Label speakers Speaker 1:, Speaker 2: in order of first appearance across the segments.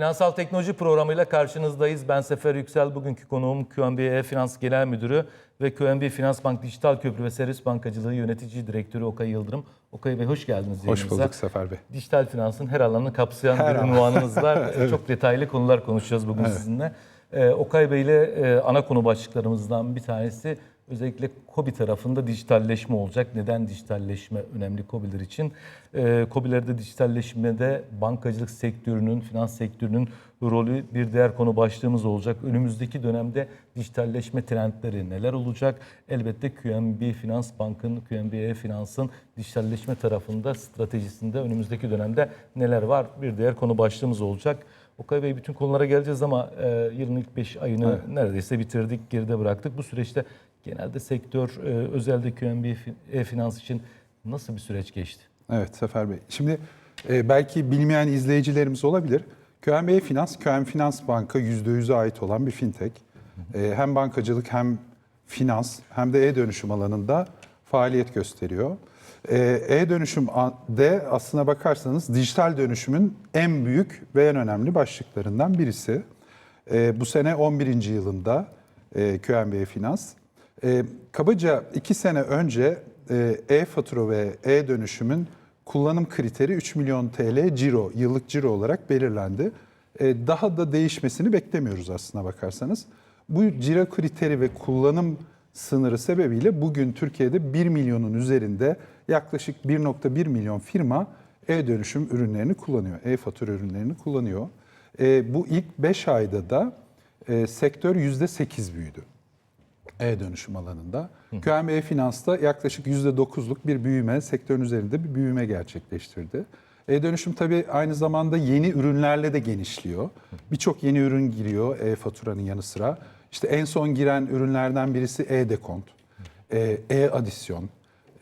Speaker 1: Finansal Teknoloji programıyla karşınızdayız. Ben Sefer Yüksel. Bugünkü konuğum QNB Finans Genel Müdürü ve QNB Finans Bank Dijital Köprü ve Servis Bankacılığı Yönetici Direktörü Okay Yıldırım. Okay Bey hoş geldiniz
Speaker 2: Hoş
Speaker 1: yayınımıza.
Speaker 2: bulduk Sefer Bey.
Speaker 1: Dijital finansın her alanını kapsayan
Speaker 2: Her
Speaker 1: bir
Speaker 2: alan.
Speaker 1: unvanınız var. Çok detaylı konular konuşacağız bugün sizinle. Ee, Okay Bey ile e, ana konu başlıklarımızdan bir tanesi özellikle KOBİ tarafında dijitalleşme olacak. Neden dijitalleşme önemli KOBİ'ler için? KOBİ'lerde dijitalleşmede bankacılık sektörünün, finans sektörünün rolü bir diğer konu başlığımız olacak. Önümüzdeki dönemde dijitalleşme trendleri neler olacak? Elbette QNB Finans Bank'ın, QNB Finans'ın dijitalleşme tarafında stratejisinde önümüzdeki dönemde neler var? Bir diğer konu başlığımız olacak. Okay Bey bütün konulara geleceğiz ama e, yılın ilk 5 ayını neredeyse bitirdik, geride bıraktık. Bu süreçte genelde sektör, e, özellikle QNB Fi- E-Finans için nasıl bir süreç geçti?
Speaker 2: Evet Sefer Bey. Şimdi e, belki bilmeyen izleyicilerimiz olabilir. QNB Finans, QNB Finans Banka %100'e ait olan bir fintech. E, hem bankacılık hem finans hem de e-dönüşüm alanında faaliyet gösteriyor. E, E-dönüşüm de aslına bakarsanız dijital dönüşümün en büyük ve en önemli başlıklarından birisi. E, bu sene 11. yılında e, QNB Finans. E, kabaca iki sene önce e, e-fatura ve e-dönüşümün kullanım kriteri 3 milyon TL ciro, yıllık ciro olarak belirlendi. E, daha da değişmesini beklemiyoruz aslına bakarsanız. Bu ciro kriteri ve kullanım sınırı sebebiyle bugün Türkiye'de 1 milyonun üzerinde yaklaşık 1.1 milyon firma e-dönüşüm ürünlerini kullanıyor, e-fatura ürünlerini kullanıyor. E, bu ilk 5 ayda da e, sektör %8 büyüdü e-dönüşüm alanında. QNB Finans'ta yaklaşık %9'luk bir büyüme, sektörün üzerinde bir büyüme gerçekleştirdi. E-dönüşüm tabii aynı zamanda yeni ürünlerle de genişliyor. Birçok yeni ürün giriyor e-faturanın yanı sıra. İşte en son giren ürünlerden birisi e-dekont, e, e-adisyon,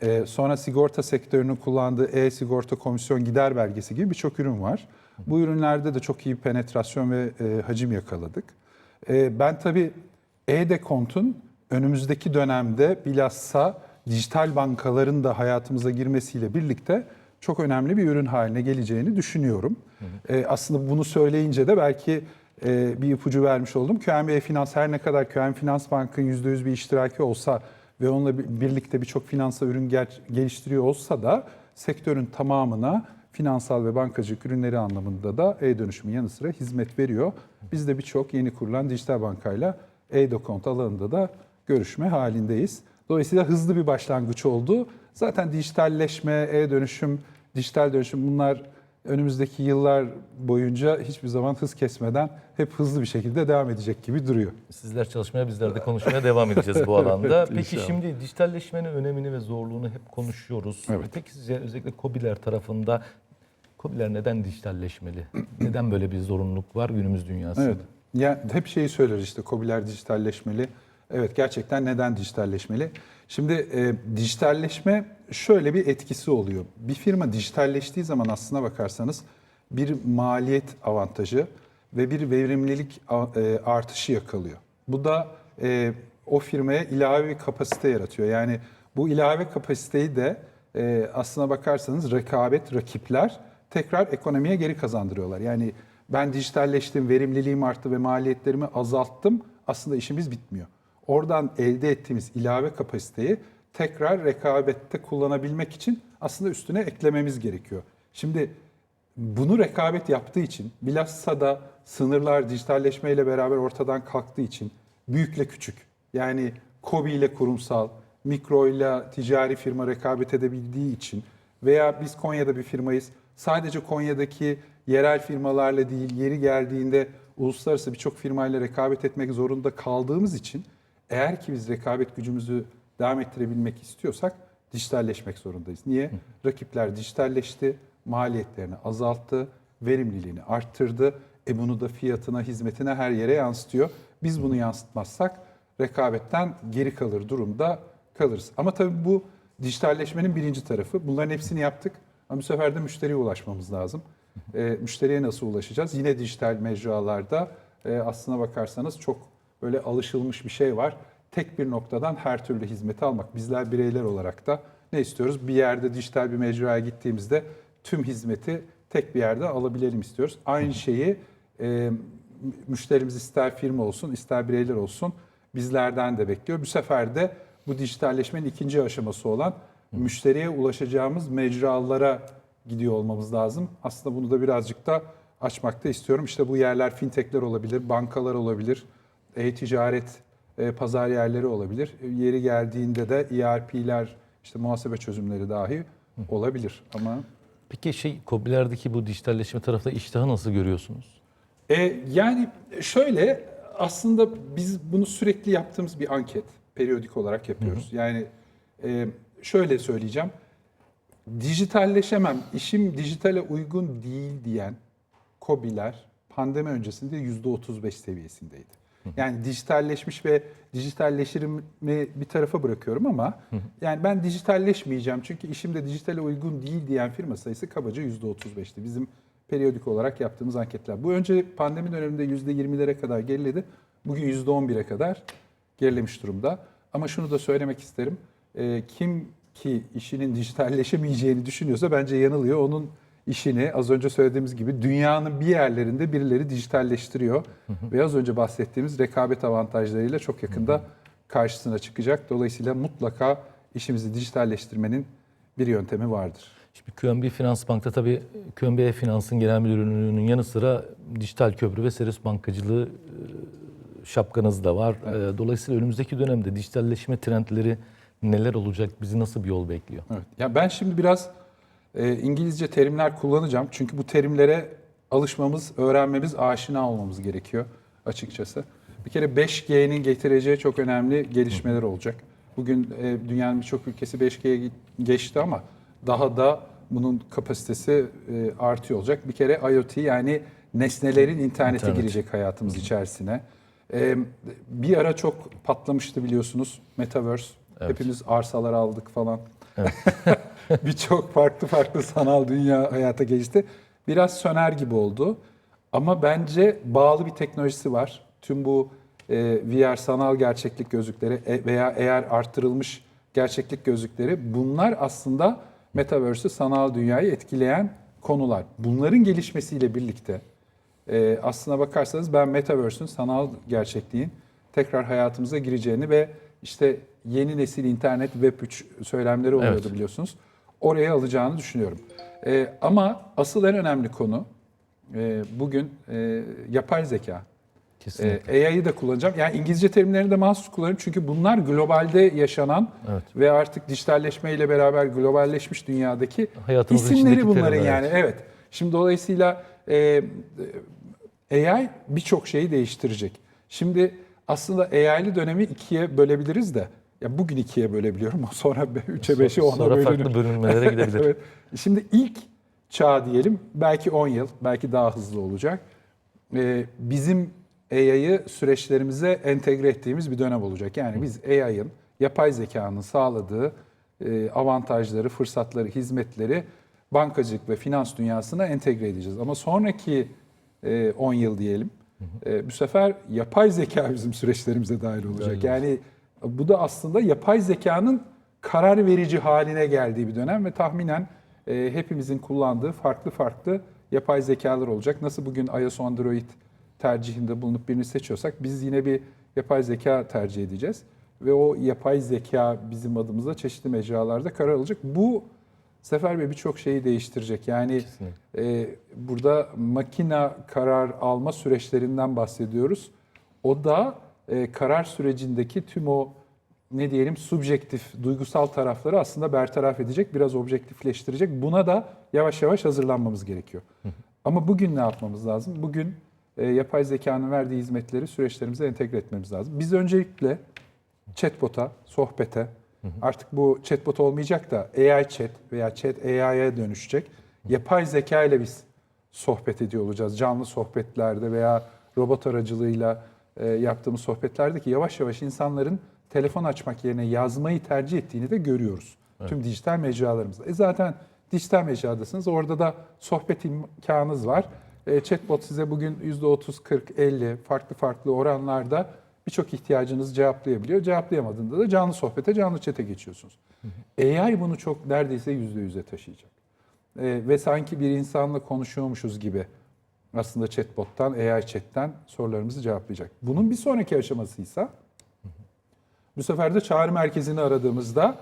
Speaker 2: e, sonra sigorta sektörünün kullandığı e-sigorta komisyon gider belgesi gibi birçok ürün var. Bu ürünlerde de çok iyi penetrasyon ve e, hacim yakaladık. E, ben tabii e-dekontun önümüzdeki dönemde bilhassa dijital bankaların da hayatımıza girmesiyle birlikte çok önemli bir ürün haline geleceğini düşünüyorum. E, aslında bunu söyleyince de belki e, bir ipucu vermiş oldum. QNB Finans her ne kadar QNB Finans Bank'ın %100 bir iştiraki olsa ve onunla bir- birlikte birçok finansal ürün geliştiriyor olsa da sektörün tamamına finansal ve bankacılık ürünleri anlamında da e-dönüşümün yanı sıra hizmet veriyor. Biz de birçok yeni kurulan dijital bankayla e-dokont alanında da görüşme halindeyiz. Dolayısıyla hızlı bir başlangıç oldu. Zaten dijitalleşme, e-dönüşüm, dijital dönüşüm bunlar önümüzdeki yıllar boyunca hiçbir zaman hız kesmeden hep hızlı bir şekilde devam edecek gibi duruyor.
Speaker 1: Sizler çalışmaya bizler de konuşmaya devam edeceğiz bu alanda. Peki
Speaker 2: İnşallah.
Speaker 1: şimdi dijitalleşmenin önemini ve zorluğunu hep konuşuyoruz.
Speaker 2: Evet.
Speaker 1: Peki sizce özellikle KOBİ'ler tarafında KOBİ'ler neden dijitalleşmeli? neden böyle bir zorunluluk var günümüz dünyasında?
Speaker 2: Evet. Ya hep şeyi söyleriz işte KOBİ'ler dijitalleşmeli. Evet gerçekten neden dijitalleşmeli? Şimdi e, dijitalleşme şöyle bir etkisi oluyor. Bir firma dijitalleştiği zaman aslına bakarsanız bir maliyet avantajı ve bir verimlilik e, artışı yakalıyor. Bu da e, o firmaya ilave bir kapasite yaratıyor. Yani bu ilave kapasiteyi de e, aslına bakarsanız rekabet, rakipler tekrar ekonomiye geri kazandırıyorlar. Yani ben dijitalleştim, verimliliğim arttı ve maliyetlerimi azalttım. Aslında işimiz bitmiyor. Oradan elde ettiğimiz ilave kapasiteyi tekrar rekabette kullanabilmek için aslında üstüne eklememiz gerekiyor. Şimdi bunu rekabet yaptığı için bilhassa da sınırlar dijitalleşmeyle beraber ortadan kalktığı için büyükle küçük yani KOBİ ile kurumsal, mikro ile ticari firma rekabet edebildiği için veya biz Konya'da bir firmayız sadece Konya'daki yerel firmalarla değil yeri geldiğinde uluslararası birçok firmayla rekabet etmek zorunda kaldığımız için eğer ki biz rekabet gücümüzü devam ettirebilmek istiyorsak dijitalleşmek zorundayız. Niye? Rakipler dijitalleşti, maliyetlerini azalttı, verimliliğini arttırdı. E bunu da fiyatına, hizmetine her yere yansıtıyor. Biz bunu yansıtmazsak rekabetten geri kalır durumda kalırız. Ama tabii bu dijitalleşmenin birinci tarafı. Bunların hepsini yaptık. Ama bu sefer de müşteriye ulaşmamız lazım. E, müşteriye nasıl ulaşacağız? Yine dijital mecralarda e, aslına bakarsanız çok böyle alışılmış bir şey var. Tek bir noktadan her türlü hizmeti almak. Bizler bireyler olarak da ne istiyoruz? Bir yerde dijital bir mecraya gittiğimizde tüm hizmeti tek bir yerde alabilelim istiyoruz. Aynı şeyi e, müşterimiz ister firma olsun ister bireyler olsun bizlerden de bekliyor. Bu sefer de bu dijitalleşmenin ikinci aşaması olan müşteriye ulaşacağımız mecralara gidiyor olmamız lazım. Aslında bunu da birazcık da açmakta istiyorum. İşte bu yerler fintechler olabilir, bankalar olabilir, e-ticaret e, pazar yerleri olabilir. E, Yeri geldiğinde de ERP'ler, işte muhasebe çözümleri dahi olabilir. Ama
Speaker 3: Peki şey KOBİ'lerdeki bu dijitalleşme tarafta iştahı nasıl görüyorsunuz?
Speaker 2: E, yani şöyle aslında biz bunu sürekli yaptığımız bir anket periyodik olarak yapıyoruz. Yani e, şöyle söyleyeceğim. Dijitalleşemem, işim dijitale uygun değil diyen KOBİ'ler pandemi öncesinde %35 seviyesindeydi. Yani dijitalleşmiş ve dijitalleşirimi bir tarafa bırakıyorum ama yani ben dijitalleşmeyeceğim çünkü işimde dijitale uygun değil diyen firma sayısı kabaca %35'ti. Bizim periyodik olarak yaptığımız anketler. Bu önce pandemi döneminde %20'lere kadar geriledi. Bugün %11'e kadar gerilemiş durumda. Ama şunu da söylemek isterim. Ee, kim ki işinin dijitalleşemeyeceğini düşünüyorsa bence yanılıyor. Onun işini az önce söylediğimiz gibi dünyanın bir yerlerinde birileri dijitalleştiriyor. Ve az önce bahsettiğimiz rekabet avantajlarıyla çok yakında karşısına çıkacak. Dolayısıyla mutlaka işimizi dijitalleştirmenin bir yöntemi vardır.
Speaker 3: Şimdi QNB Finans Bank'ta tabii QNB Finans'ın genel müdürlüğünün yanı sıra dijital köprü ve servis bankacılığı e, şapkanız da var. E, Dolayısıyla önümüzdeki dönemde dijitalleşme trendleri neler olacak? Bizi nasıl bir yol bekliyor?
Speaker 2: Evet. Ya ben şimdi biraz e, İngilizce terimler kullanacağım. Çünkü bu terimlere alışmamız, öğrenmemiz, aşina olmamız gerekiyor açıkçası. Bir kere 5G'nin getireceği çok önemli gelişmeler olacak. Bugün e, dünyanın birçok ülkesi 5G'ye geçti ama daha da bunun kapasitesi e, artıyor olacak. Bir kere IoT yani nesnelerin internete
Speaker 3: İnternet.
Speaker 2: girecek hayatımız içerisine. E, bir ara çok patlamıştı biliyorsunuz Metaverse. Hepimiz arsalar aldık falan. Birçok farklı farklı sanal dünya hayata geçti. Biraz söner gibi oldu. Ama bence bağlı bir teknolojisi var. Tüm bu e, VR sanal gerçeklik gözlükleri e, veya eğer arttırılmış gerçeklik gözlükleri bunlar aslında Metaverse'ü sanal dünyayı etkileyen konular. Bunların gelişmesiyle birlikte e, aslına bakarsanız ben Metaverse'ün sanal gerçekliğin tekrar hayatımıza gireceğini ve işte yeni nesil internet Web 3 söylemleri oluyordu
Speaker 3: Evet.
Speaker 2: biliyorsunuz. Oraya alacağını düşünüyorum. E, ama asıl en önemli konu e, bugün e, yapay zeka.
Speaker 3: Kesinlikle.
Speaker 2: E, AI'yı da kullanacağım. Yani İngilizce terimlerini de mahsus kullanıyorum çünkü bunlar globalde yaşanan
Speaker 3: Evet.
Speaker 2: ve artık dijitalleşmeyle beraber globalleşmiş dünyadaki
Speaker 3: Hayatımızın
Speaker 2: isimleri bunların
Speaker 3: terimler,
Speaker 2: yani. Evet. Şimdi dolayısıyla e, AI birçok şeyi değiştirecek. Şimdi aslında AI'li dönemi ikiye bölebiliriz de ya bugün ikiye bölebiliyorum. Sonra 3'e 5'e 10'a
Speaker 3: Sonra
Speaker 2: bölünür.
Speaker 3: farklı bölünmelere gidebilir.
Speaker 2: evet. Şimdi ilk çağ diyelim belki 10 yıl, belki daha hızlı olacak. Ee, bizim AI'yı süreçlerimize entegre ettiğimiz bir dönem olacak. Yani biz AI'ın, yapay zekanın sağladığı e, avantajları, fırsatları, hizmetleri bankacılık ve finans dünyasına entegre edeceğiz. Ama sonraki e, 10 yıl diyelim, e, bu sefer yapay zeka bizim süreçlerimize dahil olacak. Yani bu da aslında yapay zekanın karar verici haline geldiği bir dönem ve tahminen e, hepimizin kullandığı farklı farklı yapay zekalar olacak. Nasıl bugün iOS Android tercihinde bulunup birini seçiyorsak biz yine bir yapay zeka tercih edeceğiz. Ve o yapay zeka bizim adımıza çeşitli mecralarda karar alacak. Bu Sefer Bey birçok şeyi değiştirecek. Yani e, burada makina karar alma süreçlerinden bahsediyoruz. O da e, karar sürecindeki tüm o ne diyelim subjektif, duygusal tarafları aslında bertaraf edecek, biraz objektifleştirecek. Buna da yavaş yavaş hazırlanmamız gerekiyor. Ama bugün ne yapmamız lazım? Bugün e, yapay zekanın verdiği hizmetleri süreçlerimize entegre etmemiz lazım. Biz öncelikle chatbot'a, sohbete, artık bu chatbot olmayacak da AI chat veya chat AI'ye dönüşecek. Yapay zeka ile biz sohbet ediyor olacağız. Canlı sohbetlerde veya robot aracılığıyla yaptığımız sohbetlerde ki yavaş yavaş insanların telefon açmak yerine yazmayı tercih ettiğini de görüyoruz. Tüm dijital mecralarımızda. E zaten dijital mecradasınız. Orada da sohbet imkanınız var. E, chatbot size bugün %30, 40, 50 farklı farklı oranlarda birçok ihtiyacınızı cevaplayabiliyor. Cevaplayamadığında da canlı sohbete, canlı chat'e geçiyorsunuz. AI bunu çok neredeyse %100'e taşıyacak. E, ve sanki bir insanla konuşuyormuşuz gibi aslında chatbot'tan, AI chat'ten sorularımızı cevaplayacak. Bunun bir sonraki aşamasıysa bu sefer de çağrı merkezini aradığımızda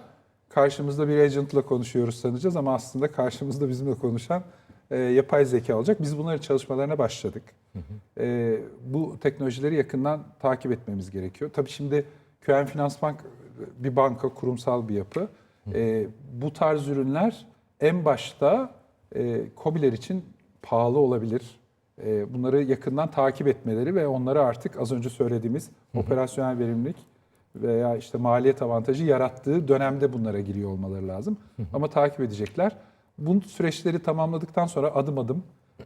Speaker 2: karşımızda bir agent'la konuşuyoruz sanacağız ama aslında karşımızda bizimle konuşan e, yapay zeka olacak. Biz bunların çalışmalarına başladık. E, bu teknolojileri yakından takip etmemiz gerekiyor. Tabii şimdi QM Finans Bank bir banka, kurumsal bir yapı. E, bu tarz ürünler en başta e, KOBİ'ler için pahalı olabilir. E, bunları yakından takip etmeleri ve onlara artık az önce söylediğimiz operasyonel verimlilik veya işte maliyet avantajı yarattığı dönemde bunlara giriyor olmaları lazım. Ama takip edecekler. Bu süreçleri tamamladıktan sonra adım adım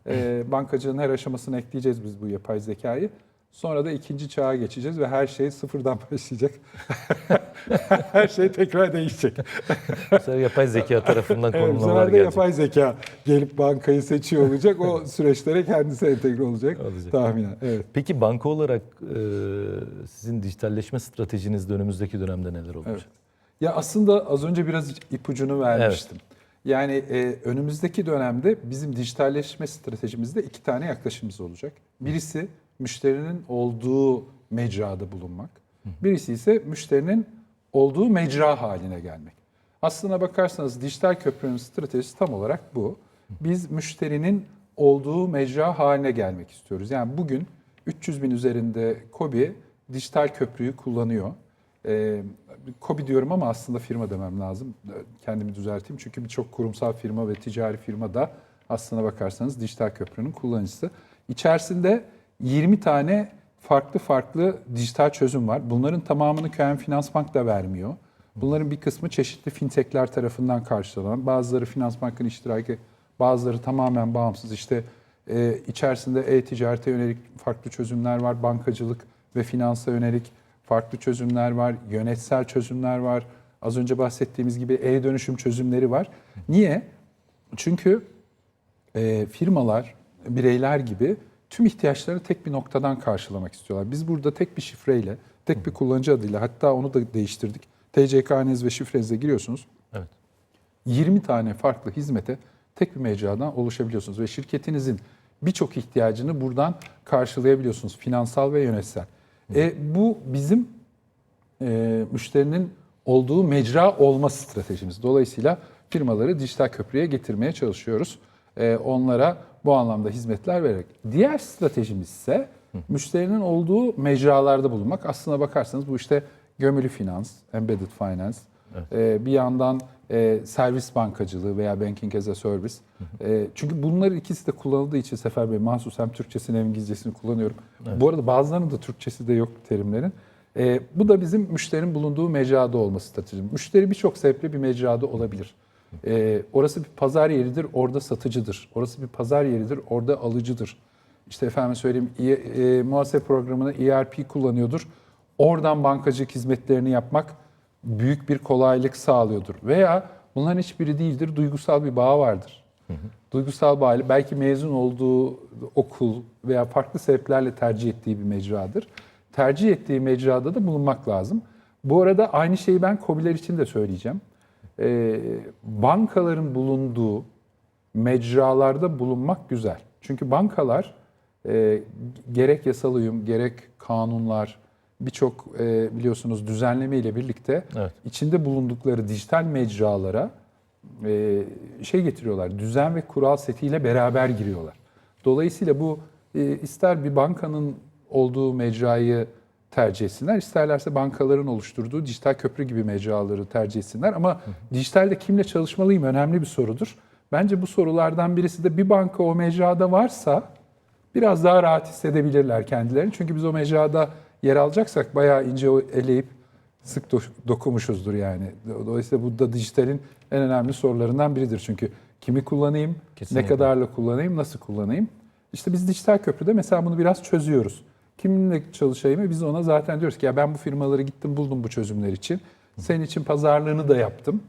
Speaker 2: e, bankacılığın her aşamasına ekleyeceğiz biz bu yapay zekayı. Sonra da ikinci çağa geçeceğiz ve her şey sıfırdan başlayacak. her şey tekrar değişecek.
Speaker 3: Bu yapay zeka tarafından
Speaker 2: Evet, bu
Speaker 3: konumlamalar
Speaker 2: sefer
Speaker 3: gelecek.
Speaker 2: yapay zeka gelip bankayı seçiyor olacak. O süreçlere kendisi entegre olacak,
Speaker 3: Olacak.
Speaker 2: tahminen. Evet.
Speaker 3: Peki banka olarak e, sizin dijitalleşme stratejiniz önümüzdeki dönemde neler olacak?
Speaker 2: Evet. Ya aslında az önce biraz ipucunu vermiştim. Yani e, önümüzdeki dönemde bizim dijitalleşme stratejimizde iki tane yaklaşımımız olacak. Birisi müşterinin olduğu mecrada bulunmak. Birisi ise müşterinin olduğu mecra haline gelmek. Aslına bakarsanız dijital köprünün stratejisi tam olarak bu. Biz müşterinin olduğu mecra haline gelmek istiyoruz. Yani bugün 300 bin üzerinde KOBİ dijital köprüyü kullanıyor. Ee, KOBİ diyorum ama aslında firma demem lazım. Kendimi düzelteyim. Çünkü birçok kurumsal firma ve ticari firma da aslına bakarsanız dijital köprünün kullanıcısı. İçerisinde 20 tane farklı farklı dijital çözüm var. Bunların tamamını QM Finans Bank da vermiyor. Bunların bir kısmı çeşitli fintechler tarafından karşılanan, bazıları Finans Bank'ın iştiraki, bazıları tamamen bağımsız. İşte e, içerisinde e-ticarete yönelik farklı çözümler var, bankacılık ve finansa yönelik farklı çözümler var, yönetsel çözümler var. Az önce bahsettiğimiz gibi e-dönüşüm çözümleri var. Niye? Çünkü e, firmalar, bireyler gibi tüm ihtiyaçlarını tek bir noktadan karşılamak istiyorlar. Biz burada tek bir şifreyle, tek bir kullanıcı adıyla hatta onu da değiştirdik. TCK haneniz ve şifrenize giriyorsunuz.
Speaker 3: Evet.
Speaker 2: 20 tane farklı hizmete tek bir mecradan oluşabiliyorsunuz ve şirketinizin birçok ihtiyacını buradan karşılayabiliyorsunuz finansal ve yönetsel. E, bu bizim e, müşterinin olduğu mecra olma stratejimiz. Dolayısıyla firmaları dijital köprüye getirmeye çalışıyoruz. E, onlara bu anlamda hizmetler vererek. Diğer stratejimiz ise müşterinin olduğu mecralarda bulunmak. Aslına bakarsanız bu işte gömülü finans, embedded finance, e, bir yandan e, servis bankacılığı veya banking as a service. Çünkü bunların ikisi de kullanıldığı için Sefer Bey mahsus hem Türkçesini hem İngilizcesini kullanıyorum. Bu arada bazılarının da Türkçesi de yok terimlerin. E, bu da bizim müşterinin bulunduğu mecrada olması stratejimiz. Müşteri birçok sebeple bir mecrada olabilir. E, orası bir pazar yeridir, orada satıcıdır. Orası bir pazar yeridir, orada alıcıdır. İşte efendim söyleyeyim e, e, muhasebe programını ERP kullanıyordur. Oradan bankacılık hizmetlerini yapmak büyük bir kolaylık sağlıyordur. Veya bunların hiçbiri değildir, duygusal bir bağ vardır. Duygusal bağ belki mezun olduğu okul veya farklı sebeplerle tercih ettiği bir mecradır. Tercih ettiği mecrada da bulunmak lazım. Bu arada aynı şeyi ben KOBİ'ler için de söyleyeceğim. Ee, bankaların bulunduğu mecralarda bulunmak güzel. Çünkü bankalar e, gerek yasal uyum, gerek kanunlar, birçok e, biliyorsunuz düzenleme ile birlikte
Speaker 3: Evet.
Speaker 2: içinde bulundukları dijital mecralara e, şey getiriyorlar. Düzen ve kural setiyle beraber giriyorlar. Dolayısıyla bu e, ister bir bankanın olduğu mecrayı tercih etsinler, isterlerse bankaların oluşturduğu dijital köprü gibi mecraları tercih etsinler. Ama dijitalde kimle çalışmalıyım önemli bir sorudur. Bence bu sorulardan birisi de bir banka o mecrada varsa biraz daha rahat hissedebilirler kendilerini. Çünkü biz o mecrada yer alacaksak bayağı ince eleyip sık do- dokumuşuzdur yani. Dolayısıyla bu da dijitalin en önemli sorularından biridir. Çünkü kimi kullanayım,
Speaker 3: Kesinlikle.
Speaker 2: ne kadarla kullanayım, nasıl kullanayım? İşte biz dijital köprüde mesela bunu biraz çözüyoruz. Kiminle çalışayım? Biz ona zaten diyoruz ki ya ben bu firmaları gittim buldum bu çözümler için. Senin için pazarlığını da yaptım.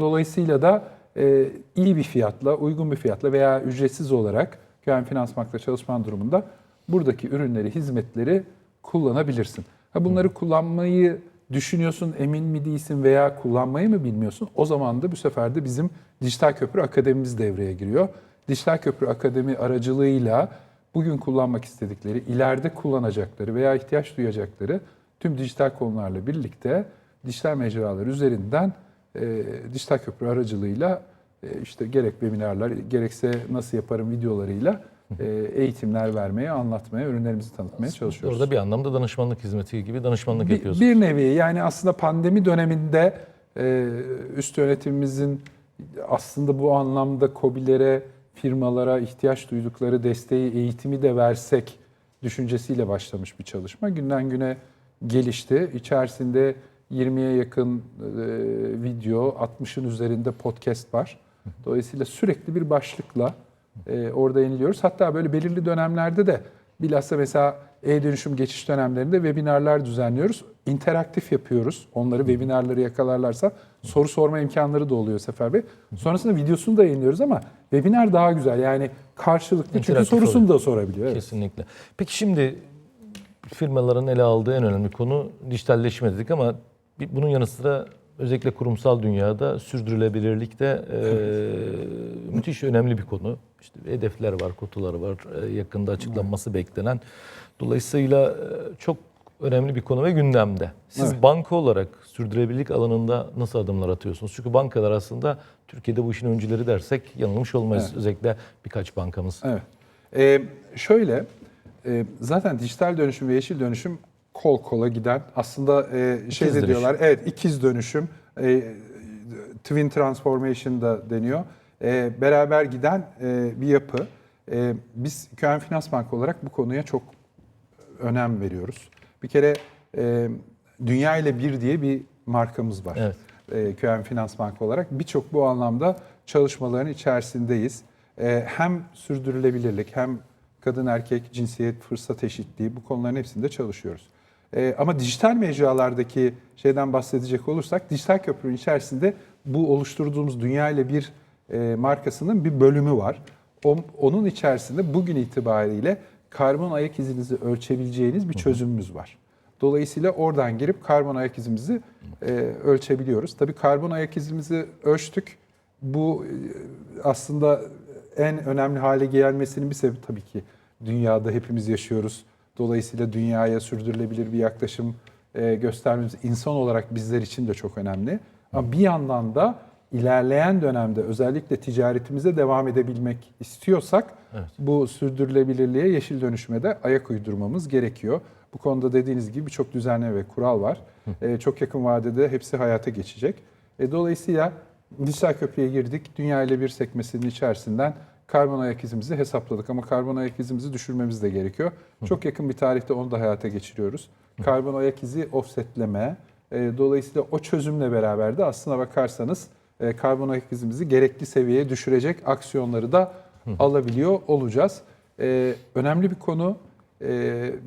Speaker 2: Dolayısıyla da e, iyi bir fiyatla, uygun bir fiyatla veya ücretsiz olarak QM Finans Bank'ta çalışman durumunda buradaki ürünleri, hizmetleri kullanabilirsin. Ha bunları kullanmayı düşünüyorsun, emin mi değilsin veya kullanmayı mı bilmiyorsun? O zaman da bu sefer de bizim Dijital Köprü Akademimiz devreye giriyor. Dijital Köprü Akademi aracılığıyla bugün kullanmak istedikleri, ileride kullanacakları veya ihtiyaç duyacakları tüm dijital konularla birlikte dijital mecralar üzerinden e, dijital köprü aracılığıyla e, işte gerek webinarlar gerekse nasıl yaparım videolarıyla e, eğitimler vermeye, anlatmaya, ürünlerimizi tanıtmaya çalışıyoruz.
Speaker 3: Orada bir anlamda danışmanlık hizmeti gibi danışmanlık
Speaker 2: Bir,
Speaker 3: yapıyorsunuz.
Speaker 2: bir nevi yani aslında pandemi döneminde e, üst yönetimimizin aslında bu anlamda COBİ'lere, firmalara ihtiyaç duydukları desteği, eğitimi de versek düşüncesiyle başlamış bir çalışma. Günden güne gelişti. İçerisinde 20'ye yakın e, video, 60'ın üzerinde podcast var. Dolayısıyla sürekli bir başlıkla e, orada yeniliyoruz. Hatta böyle belirli dönemlerde de bilhassa mesela e-dönüşüm geçiş dönemlerinde webinarlar düzenliyoruz. İnteraktif yapıyoruz. Onları webinarları yakalarlarsa soru sorma imkanları da oluyor Sefer Bey. Sonrasında videosunu da yayınlıyoruz ama webinar daha güzel. Yani karşılıklı çünkü
Speaker 3: İnteraktif
Speaker 2: sorusunu
Speaker 3: oluyor.
Speaker 2: da sorabiliyor. Evet.
Speaker 3: Kesinlikle. Peki şimdi firmaların ele aldığı en önemli konu dijitalleşme dedik ama bir- bunun yanı sıra özellikle kurumsal dünyada sürdürülebilirlik de e, müthiş önemli bir konu. İşte hedefler var, kutuları var, e, yakında açıklanması beklenen. Dolayısıyla e, çok önemli bir konu ve gündemde. Siz
Speaker 2: Evet.
Speaker 3: banka olarak sürdürülebilirlik alanında nasıl adımlar atıyorsunuz? Çünkü bankalar aslında Türkiye'de bu işin öncüleri dersek yanılmış olmayız.
Speaker 2: Evet.
Speaker 3: Özellikle birkaç bankamız.
Speaker 2: Evet. Ee, şöyle, e, zaten dijital dönüşüm ve yeşil dönüşüm kol kola giden aslında e, şey de
Speaker 3: dönüşüm.
Speaker 2: diyorlar, evet ikiz dönüşüm, e, twin transformation da deniyor. E, beraber giden e, bir yapı. E, biz KM Finans Bank olarak bu konuya çok önem veriyoruz. Bir kere e, Dünya ile Bir diye bir markamız var.
Speaker 3: Evet.
Speaker 2: E, KM Finans Bank olarak birçok bu anlamda çalışmaların içerisindeyiz. E, hem sürdürülebilirlik hem kadın erkek cinsiyet fırsat eşitliği bu konuların hepsinde çalışıyoruz. E, ama dijital mecralardaki şeyden bahsedecek olursak dijital köprünün içerisinde bu oluşturduğumuz Dünya ile Bir e, markasının bir bölümü var. O- onun içerisinde bugün itibariyle karbon ayak izinizi ölçebileceğiniz bir çözümümüz var. Dolayısıyla oradan girip karbon ayak izimizi e, ölçebiliyoruz. Tabii karbon ayak izimizi ölçtük. Bu e, aslında en önemli hale gelmesinin bir sebebi tabii ki dünyada hepimiz yaşıyoruz. Dolayısıyla dünyaya sürdürülebilir bir yaklaşım e, göstermemiz insan olarak bizler için de çok önemli. Ama bir yandan da ilerleyen dönemde özellikle ticaretimize devam edebilmek istiyorsak bu sürdürülebilirliğe, yeşil dönüşüme de ayak uydurmamız gerekiyor. Bu konuda dediğiniz gibi birçok düzenleme ve kural var. Ee, çok yakın vadede hepsi hayata geçecek. E, dolayısıyla dijital köprüye girdik. Dünya ile bir sekmesinin içerisinden karbon ayak izimizi hesapladık. Ama karbon ayak izimizi düşürmemiz de gerekiyor. Çok yakın bir tarihte onu da hayata geçiriyoruz. Karbon ayak izi offsetleme. E, dolayısıyla o çözümle beraber de aslına bakarsanız e, karbon ayak izimizi gerekli seviyeye düşürecek aksiyonları da alabiliyor olacağız. E, önemli bir konu e,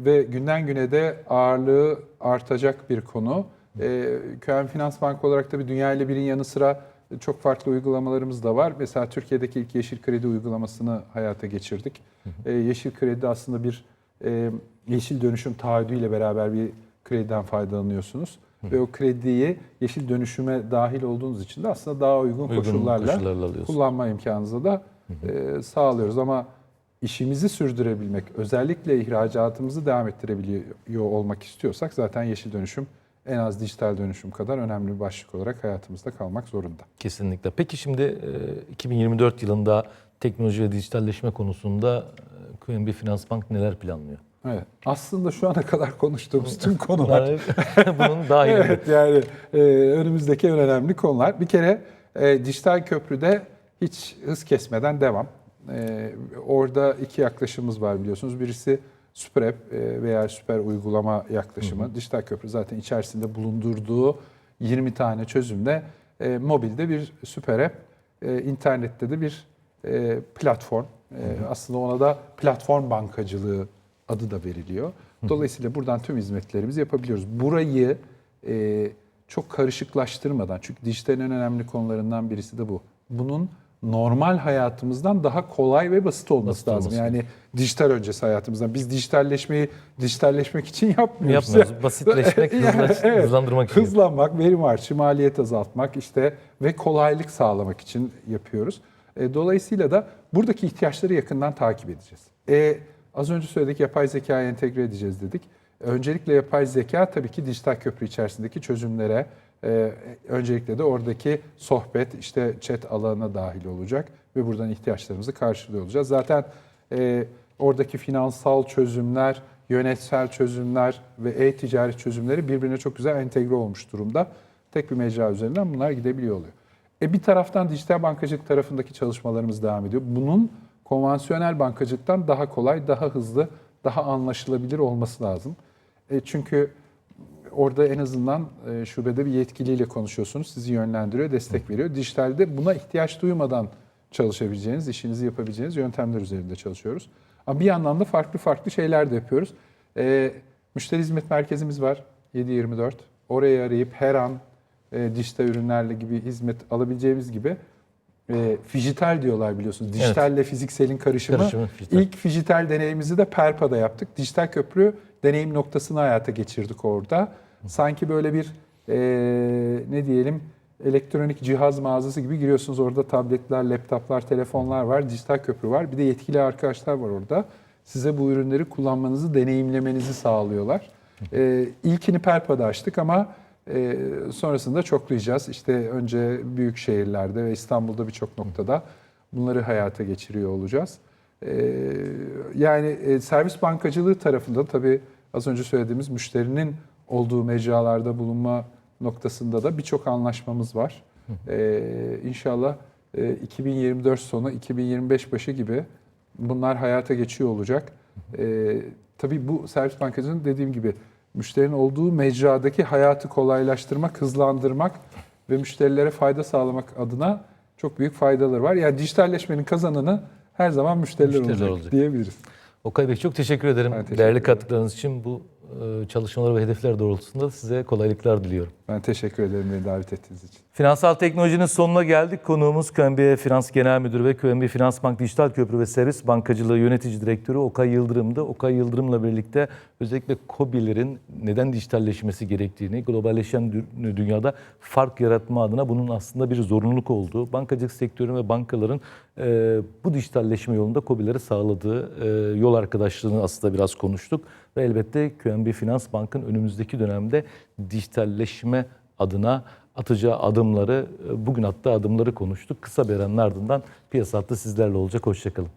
Speaker 2: ve günden güne de ağırlığı artacak bir konu. E, KM Finans Bank olarak tabii dünya ile birin yanı sıra çok farklı uygulamalarımız da var. Mesela Türkiye'deki ilk yeşil kredi uygulamasını hayata geçirdik. E, yeşil kredi aslında bir e, yeşil dönüşüm taahhüdüyle beraber bir krediden faydalanıyorsunuz. Ve o krediyi yeşil dönüşüme dahil olduğunuz için de aslında daha uygun,
Speaker 3: Uygun
Speaker 2: koşullarla
Speaker 3: koşullarla
Speaker 2: kullanma imkanınızı da e, sağlıyoruz. Ama işimizi sürdürebilmek, özellikle ihracatımızı devam ettirebiliyor olmak istiyorsak zaten yeşil dönüşüm en az dijital dönüşüm kadar önemli bir başlık olarak hayatımızda kalmak zorunda.
Speaker 3: Kesinlikle. Peki şimdi e, 2024 yılında teknoloji ve dijitalleşme konusunda QNB Finans Bank neler planlıyor?
Speaker 2: Evet. Aslında şu ana kadar konuştuğumuz tüm konular
Speaker 3: bunun dahilinde.
Speaker 2: Evet yani e, önümüzdeki en önemli konular. Bir kere e, dijital köprüde hiç hız kesmeden devam. E, orada iki yaklaşımımız var biliyorsunuz. Birisi süper app e, veya süper uygulama yaklaşımı. Dijital köprü zaten içerisinde bulundurduğu 20 tane çözümle e, mobilde bir süper app, e, internette de bir e, platform. E, aslında ona da platform bankacılığı adı da veriliyor. Dolayısıyla buradan tüm hizmetlerimizi yapabiliyoruz. Burayı e, çok karışıklaştırmadan, çünkü dijitalin en önemli konularından birisi de bu. Bunun normal hayatımızdan daha kolay ve basit olması
Speaker 3: Basit
Speaker 2: lazım.
Speaker 3: olması.
Speaker 2: Yani dijital öncesi hayatımızdan. Biz dijitalleşmeyi dijitalleşmek için yapmıyoruz.
Speaker 3: Yapmıyoruz. Basitleşmek, hızla- hızlandırmak için.
Speaker 2: Hızlanmak, verim artışı, maliyet azaltmak işte ve kolaylık sağlamak için yapıyoruz. E, dolayısıyla da buradaki ihtiyaçları yakından takip edeceğiz. E, Az önce söyledik yapay zekayı entegre edeceğiz dedik. Öncelikle yapay zeka tabii ki dijital köprü içerisindeki çözümlere, e, öncelikle de oradaki sohbet, işte chat alanına dahil olacak ve buradan ihtiyaçlarımızı karşılıyor olacağız. Zaten e, oradaki finansal çözümler, yönetsel çözümler ve e-ticaret çözümleri birbirine çok güzel entegre olmuş durumda. Tek bir mecra üzerinden bunlar gidebiliyor oluyor. E bir taraftan dijital bankacılık tarafındaki çalışmalarımız devam ediyor. Bunun konvansiyonel bankacılıktan daha kolay, daha hızlı, daha anlaşılabilir olması lazım. E çünkü orada en azından e, şubede bir yetkiliyle konuşuyorsunuz. Sizi yönlendiriyor, destek veriyor. Dijitalde buna ihtiyaç duymadan çalışabileceğiniz, işinizi yapabileceğiniz yöntemler üzerinde çalışıyoruz. Ama bir yandan da farklı farklı şeyler de yapıyoruz. E, müşteri hizmet merkezimiz var 7-24. Orayı arayıp her an e, dijital ürünlerle gibi hizmet alabileceğimiz gibi e, fijital diyorlar biliyorsunuz. Dijitalle fizikselin karışımı.
Speaker 3: Karışımı fijital.
Speaker 2: İlk fijital deneyimimizi de Perpa'da yaptık. Dijital köprü deneyim noktasını hayata geçirdik orada. Sanki böyle bir e, ne diyelim elektronik cihaz mağazası gibi giriyorsunuz. Orada tabletler, laptoplar, telefonlar var. Dijital köprü var. Bir de yetkili arkadaşlar var orada. Size bu ürünleri kullanmanızı, deneyimlemenizi sağlıyorlar. E, ilkini Perpa'da açtık ama e, sonrasında çoklayacağız. İşte önce büyük şehirlerde ve İstanbul'da birçok noktada bunları hayata geçiriyor olacağız. Ee, yani e, servis bankacılığı tarafında tabii az önce söylediğimiz müşterinin olduğu mecralarda bulunma noktasında da birçok anlaşmamız var. Ee, inşallah e, 2024 sonu 2025 başı gibi bunlar hayata geçiyor olacak. Ee, tabii bu servis bankacılığının dediğim gibi müşterinin olduğu mecradaki hayatı kolaylaştırmak, hızlandırmak ve müşterilere fayda sağlamak adına çok büyük faydaları var. Yani dijitalleşmenin kazananı her zaman müşteriler,
Speaker 3: Müşteriler
Speaker 2: olacak,
Speaker 3: olacak.
Speaker 2: diyebiliriz.
Speaker 3: Okay Bey çok teşekkür ederim.
Speaker 2: Ben teşekkür
Speaker 3: Değerli katkılarınız için bu e, çalışmalar ve hedefler doğrultusunda size kolaylıklar diliyorum.
Speaker 2: Ben teşekkür ederim beni davet ettiğiniz için.
Speaker 1: Finansal teknolojinin sonuna geldik. Konuğumuz QNB Finans Genel Müdürü ve QNB Finans Bank Dijital Köprü ve Servis Bankacılığı Yönetici Direktörü Okay Yıldırım'dı. Okay Yıldırım'la birlikte özellikle KOBİ'lerin neden dijitalleşmesi gerektiğini, globalleşen dü- dünyada fark yaratma adına bunun aslında bir zorunluluk olduğu, bankacılık sektörünün ve bankaların e, bu dijitalleşme yolunda KOBİ'leri sağladığı e, yol arkadaşlığını aslında biraz konuştuk. Ve elbette QNB Finans Bank'ın önümüzdeki dönemde dijitalleşme adına atacağı adımları, e, bugün attığı adımları konuştuk. Kısa bir aranın ardından piyasa hattı sizlerle olacak. Hoşçakalın.